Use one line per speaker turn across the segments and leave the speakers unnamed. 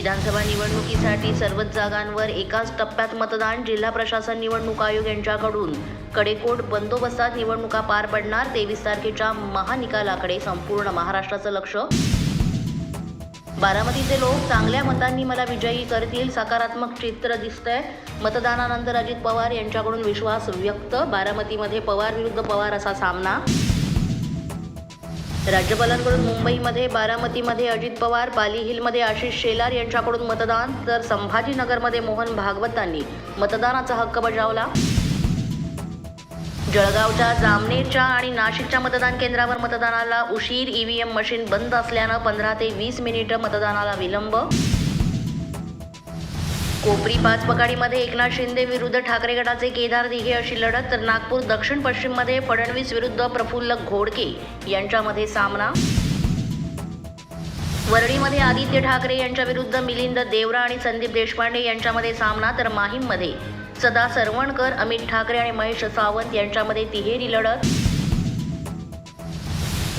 विधानसभा निवडणुकीसाठी सर्वच जागांवर एकाच टप्प्यात मतदान जिल्हा प्रशासन निवडणूक आयोग यांच्याकडून. कडेकोट बंदोबस्तात निवडणुका पार पडणार तेवीस तारखेच्या महानिकालाकडे संपूर्ण महाराष्ट्राचं लक्ष. बारामतीचे लोक चांगल्या मतांनी मला विजयी करतील सकारात्मक चित्र दिसतंय. मतदानानंतर अजित पवार यांच्याकडून विश्वास व्यक्त बारामतीमध्ये पवार विरुद्ध पवार असा सामना. राज्यपालांकडून मुंबईमध्ये बारामतीमध्ये अजित पवार पाली हिलमध्ये आशिष शेलार यांच्याकडून मतदान तर संभाजीनगरमध्ये मोहन भागवतांनी मतदानाचा हक्क बजावला. जळगावच्या जामनेरच्या आणि नाशिकच्या मतदान केंद्रावर मतदानाला उशीर ईव्हीएम मशीन बंद असल्यानं पंधरा ते वीस मिनिटं मतदानाला विलंब कोपरी पाचपकाडीमध्ये एकनाथ शिंदे विरुद्ध ठाकरे गटाचे केदार दिघे अशी लढत तर नागपूर दक्षिण पश्चिममध्ये फडणवीस विरुद्ध प्रफुल्ल घोडके यांच्यामध्ये सामना. वरळीमध्ये आदित्य ठाकरे यांच्या विरुद्ध मिलिंद देवरा आणि संदीप देशपांडे यांच्यामध्ये सामना तर माहीममध्ये सदा सरवणकर अमित ठाकरे आणि महेश सावंत यांच्यामध्ये तिहेरी लढत.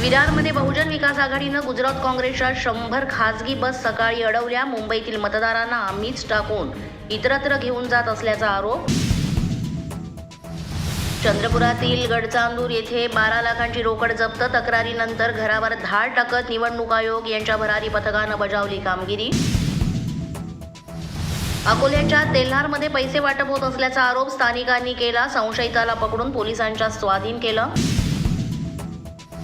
विरारमध्ये बहुजन विकास आघाडीनं गुजरात काँग्रेसच्या शंभर खासगी बस सकाळी अडवल्या. मुंबईतील मतदारांना आम्हीच टाकून इतरत्र घेऊन जात असल्याचा आरोप. चंद्रपुरातील गडचांदूर येथे बारा लाखांची रोकड जप्त. तक्रारीनंतर घरावर धाड टाकत निवडणूक आयोग यांच्या भरारी पथकानं बजावली कामगिरी. अकोल्याच्या तेल्हारमध्ये पैसे वाटप होत असल्याचा आरोप स्थानिकांनी केला. संशयिताला पकडून पोलिसांच्या स्वाधीन केलं.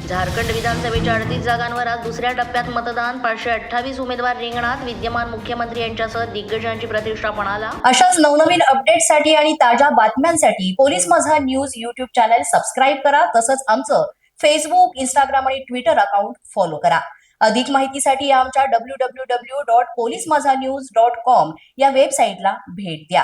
झारखंड विधानसभेच्या अडतीस जागांवर आज दुसऱ्या टप्प्यात मतदान. पाचशे अठ्ठावीस उमेदवार रिंगणात. विद्यमान मुख्यमंत्री यांच्यासह दिग्गजांची प्रतिष्ठा पणाला.
अशाच नवनवीन अपडेटसाठी आणि ताज्या बातम्यांसाठी police Majha news YouTube channel subscribe करा. तसंच आमचं फेसबुक इंस्टाग्राम आणि ट्विटर अकाउंट फॉलो करा. अधिक माहितीसाठी आमच्या W W W dot police Majha news dot com या वेबसाईटला भेट द्या.